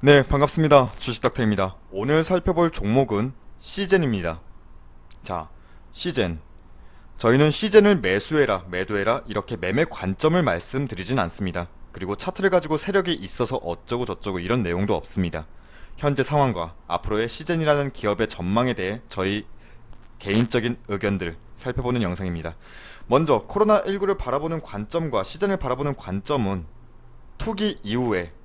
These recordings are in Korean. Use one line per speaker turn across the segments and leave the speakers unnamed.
네, 반갑습니다. 주식닥터입니다. 오늘 살펴볼 종목은 시젠입니다. 자, 시젠. 저희는 시젠을 매수해라, 매도해라 이렇게 매매 관점을 말씀드리진 않습니다. 그리고 차트를 가지고 세력이 있어서 어쩌고 저쩌고 이런 내용도 없습니다. 현재 상황과 앞으로의 시젠이라는 기업의 전망에 대해 저희 개인적인 의견들 살펴보는 영상입니다. 먼저 코로나19를 바라보는 관점과 시젠을 바라보는 관점은 투기 이후에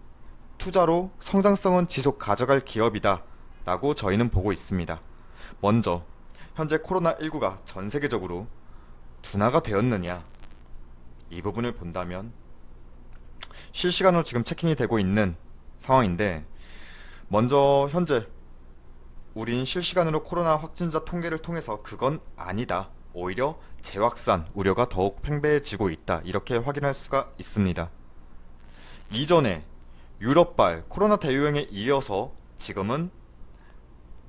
투자로 성장성은 지속 가져갈 기업이다 라고 저희는 보고 있습니다. 먼저 현재 코로나19가 전 세계적으로 둔화가 되었느냐 이 부분을 본다면 실시간으로 지금 체킹이 되고 있는 상황인데 먼저 현재 우린 실시간으로 코로나 확진자 통계를 통해서 그건 아니다. 오히려 재확산 우려가 더욱 팽배해지고 있다. 이렇게 확인할 수가 있습니다. 이전에 유럽발 코로나 대유행에 이어서 지금은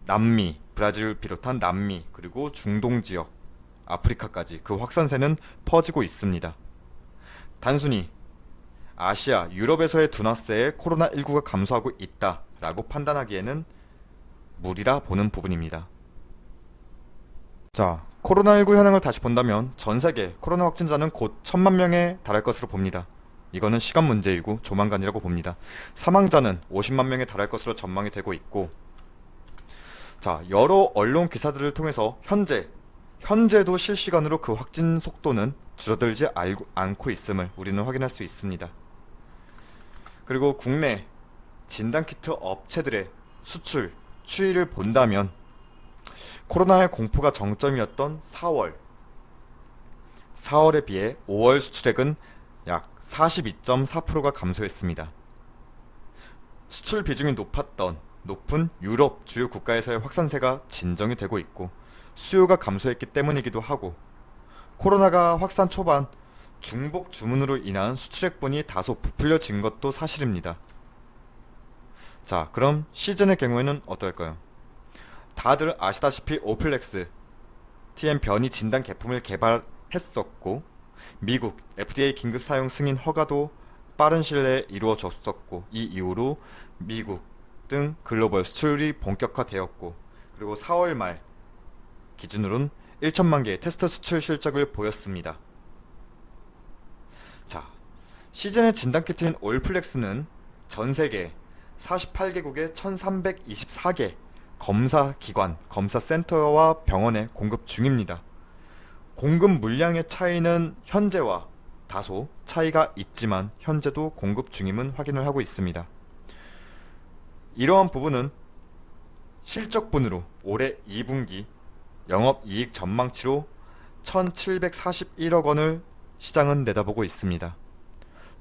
남미, 브라질을 비롯한 남미, 그리고 중동 지역, 아프리카까지 그 확산세는 퍼지고 있습니다. 단순히 아시아, 유럽에서의 둔화세에 코로나19가 감소하고 있다라고 판단하기에는 무리라 보는 부분입니다. 자, 코로나19 현황을 다시 본다면 전 세계 코로나 확진자는 곧 천만 명에 달할 것으로 봅니다. 이거는 시간 문제이고 조만간이라고 봅니다. 사망자는 50만 명에 달할 것으로 전망이 되고 있고 자, 여러 언론 기사들을 통해서 현재 현재도 실시간으로 그 확진 속도는 줄어들지 않고 있음을 우리는 확인할 수 있습니다. 그리고 국내 진단키트 업체들의 수출 추이를 본다면 코로나의 공포가 정점이었던 4월 4월에 비해 5월 수출액은 약 42.4%가 감소했습니다. 수출 비중이 높았던 높은 유럽 주요 국가에서의 확산세가 진정이 되고 있고 수요가 감소했기 때문이기도 하고 코로나가 확산 초반 중복 주문으로 인한 수출액분이 다소 부풀려진 것도 사실입니다. 자, 그럼 시즌의 경우에는 어떨까요? 다들 아시다시피 오플렉스 TM 변이 진단 제품을 개발했었고 미국 FDA 긴급 사용 승인 허가도 빠른 시일 내에 이루어졌었고 이 이후로 미국 등 글로벌 수출이 본격화되었고 그리고 4월 말 기준으로는 1천만 개의 테스트 수출 실적을 보였습니다. 자, 시즌의 진단 키트인 올플렉스는 전 세계 48개국의 1324개 검사 기관, 검사 센터와 병원에 공급 중입니다. 공급 물량의 차이는 현재와 다소 차이가 있지만 현재도 공급 중임은 확인을 하고 있습니다. 이러한 부분은 실적분으로 올해 2분기 영업이익 전망치로 1741억 원을 시장은 내다보고 있습니다.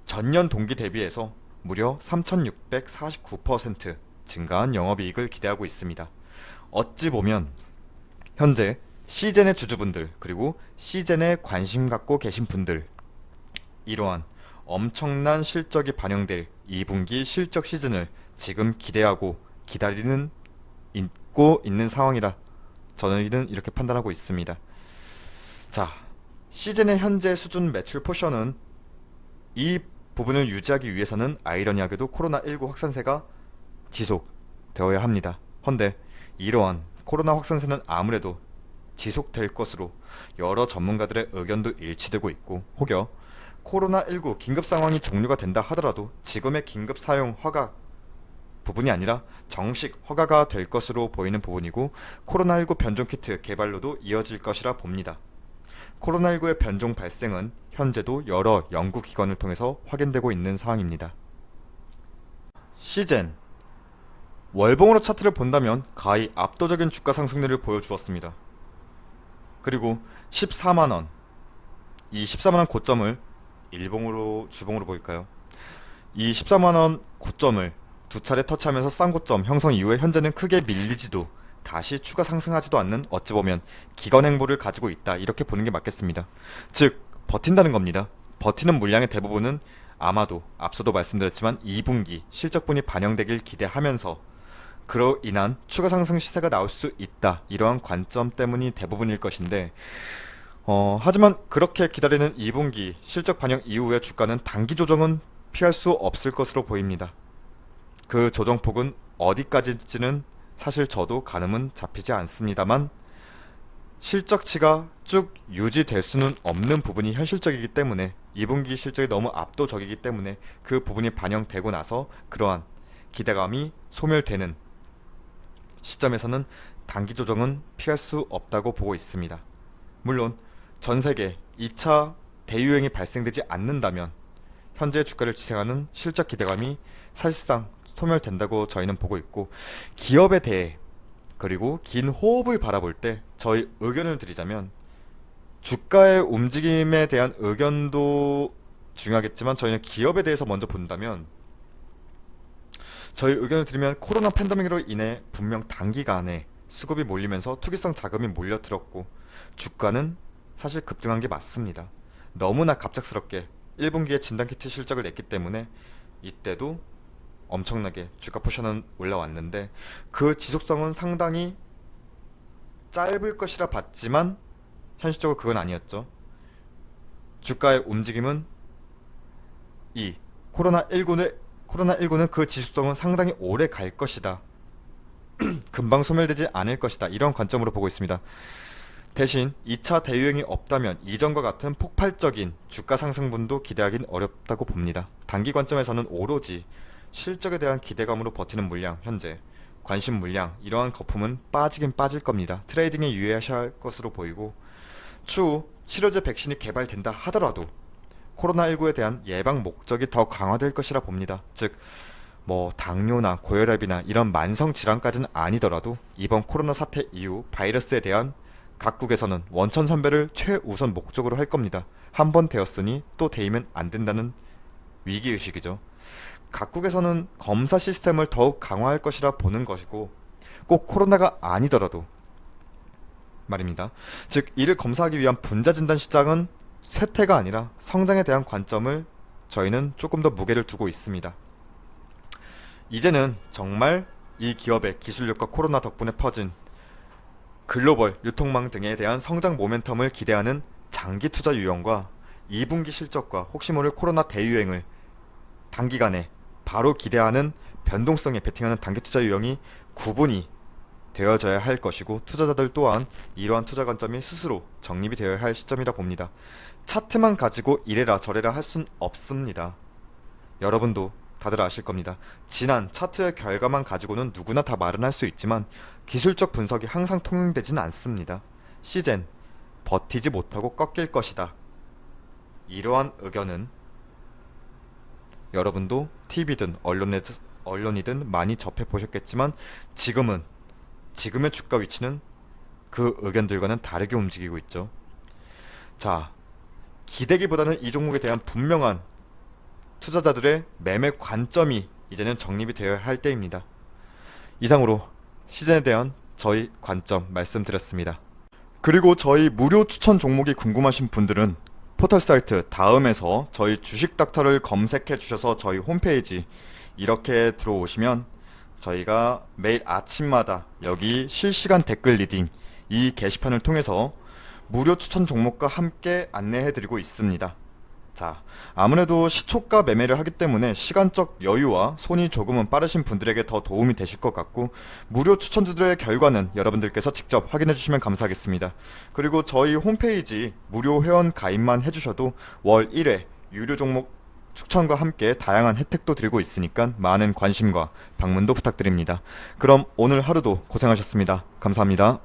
전년 동기 대비해서 무려 3649% 증가한 영업이익을 기대하고 있습니다. 어찌 보면 현재 시젠의 주주분들 그리고 시젠에 관심 갖고 계신 분들 이러한 엄청난 실적이 반영될 2분기 실적 시즌을 지금 기대하고 기다리는 있고 있는 상황이라 저는 이렇게 판단하고 있습니다. 자, 시즌의 현재 수준 매출 포션은 이 부분을 유지하기 위해서는 아이러니하게도 코로나19 확산세가 지속되어야 합니다. 헌데 이러한 코로나 확산세는 아무래도 지속될 것으로 여러 전문가들의 의견도 일치되고 있고 혹여 코로나19 긴급 상황이 종료가 된다 하더라도 지금의 긴급 사용 허가 부분이 아니라 정식 허가가 될 것으로 보이는 부분이고 코로나19 변종 키트 개발로도 이어질 것이라 봅니다. 코로나19의 변종 발생은 현재도 여러 연구기관을 통해서 확인되고 있는 상황입니다. 시젠 월봉으로 차트를 본다면 가히 압도적인 주가 상승률을 보여주었습니다. 그리고 14만원 이 14만원 고점을 일봉으로 주봉으로 보일까요? 이 14만원 고점을 두 차례 터치하면서 쌍고점 형성 이후에 현재는 크게 밀리지도 다시 추가 상승하지도 않는 어찌 보면 기관 행보를 가지고 있다 이렇게 보는 게 맞겠습니다. 즉 버틴다는 겁니다. 버티는 물량의 대부분은 아마도 앞서도 말씀드렸지만 2분기 실적분이 반영되길 기대하면서 그로 인한 추가 상승 시세가 나올 수 있다 이러한 관점 때문이 대부분일 것인데 어, 하지만 그렇게 기다리는 2분기 실적 반영 이후의 주가는 단기 조정은 피할 수 없을 것으로 보입니다. 그 조정폭은 어디까지인지는 사실 저도 가늠은 잡히지 않습니다만 실적치가 쭉 유지될 수는 없는 부분이 현실적이기 때문에 2분기 실적이 너무 압도적이기 때문에 그 부분이 반영되고 나서 그러한 기대감이 소멸되는 시점에서는 단기 조정은 피할 수 없다고 보고 있습니다. 물론 전 세계 2차 대유행이 발생되지 않는다면 현재 주가를 지탱하는 실적 기대감이 사실상 소멸된다고 저희는 보고 있고 기업에 대해 그리고 긴 호흡을 바라볼 때 저희 의견을 드리자면 주가의 움직임에 대한 의견도 중요하겠지만 저희는 기업에 대해서 먼저 본다면 저희 의견을 드리면 코로나 팬데믹으로 인해 분명 단기간에 수급이 몰리면서 투기성 자금이 몰려들었고 주가는 사실 급등한 게 맞습니다. 너무나 갑작스럽게 1분기에 진단키트 실적을 냈기 때문에 이때도 엄청나게 주가 포션은 올라왔는데 그 지속성은 상당히 짧을 것이라 봤지만 현실적으로 그건 아니었죠. 주가의 움직임은 이 코로나19는 코로나19는 그 지속성은 상당히 오래 갈 것이다. 금방 소멸되지 않을 것이다. 이런 관점으로 보고 있습니다. 대신 2차 대유행이 없다면 이전과 같은 폭발적인 주가 상승분도 기대하긴 어렵다고 봅니다. 단기 관점에서는 오로지 실적에 대한 기대감으로 버티는 물량, 현재 관심 물량 이러한 거품은 빠지긴 빠질 겁니다. 트레이딩에 유의하셔야 할 것으로 보이고 추후 치료제 백신이 개발된다 하더라도 코로나19에 대한 예방 목적이 더 강화될 것이라 봅니다. 즉, 뭐 당뇨나 고혈압이나 이런 만성 질환까지는 아니더라도 이번 코로나 사태 이후 바이러스에 대한 각국에서는 원천 선배를 최우선 목적으로 할 겁니다. 한 번 되었으니 또 되면 안 된다는 위기 의식이죠. 각국에서는 검사 시스템을 더욱 강화할 것이라 보는 것이고 꼭 코로나가 아니더라도 말입니다. 즉 이를 검사하기 위한 분자 진단 시장은 쇠퇴가 아니라 성장에 대한 관점을 저희는 조금 더 무게를 두고 있습니다. 이제는 정말 이 기업의 기술력과 코로나 덕분에 퍼진 글로벌 유통망 등에 대한 성장 모멘텀을 기대하는 장기 투자 유형과 2분기 실적과 혹시 모를 코로나 대유행을 단기간에 바로 기대하는 변동성에 베팅하는 단기 투자 유형이 구분이 되어져야 할 것이고 투자자들 또한 이러한 투자 관점이 스스로 정립이 되어야 할 시점이라 봅니다. 차트만 가지고 이래라 저래라 할 순 없습니다. 여러분도 다들 아실 겁니다. 지난 차트의 결과만 가지고는 누구나 다 말은 할 수 있지만 기술적 분석이 항상 통용되지는 않습니다. 시젠 버티지 못하고 꺾일 것이다. 이러한 의견은 여러분도 TV든 언론이든, 언론이든 많이 접해 보셨겠지만 지금은 지금의 주가 위치는 그 의견들과는 다르게 움직이고 있죠. 자, 기대기보다는 이 종목에 대한 분명한 투자자들의 매매 관점이 이제는 정립이 되어야 할 때입니다. 이상으로 시즌에 대한 저희 관점 말씀드렸습니다. 그리고 저희 무료 추천 종목이 궁금하신 분들은 포털 사이트 다음에서 저희 주식 닥터를 검색해 주셔서 저희 홈페이지 이렇게 들어오시면 저희가 매일 아침마다 여기 실시간 댓글 리딩 이 게시판을 통해서 무료 추천 종목과 함께 안내해 드리고 있습니다. 자, 아무래도 시초가 매매를 하기 때문에 시간적 여유와 손이 조금은 빠르신 분들에게 더 도움이 되실 것 같고 무료 추천주들의 결과는 여러분들께서 직접 확인해 주시면 감사하겠습니다. 그리고 저희 홈페이지 무료 회원 가입만 해주셔도 월 1회 유료 종목 추천과 함께 다양한 혜택도 드리고 있으니까 많은 관심과 방문도 부탁드립니다. 그럼 오늘 하루도 고생하셨습니다. 감사합니다.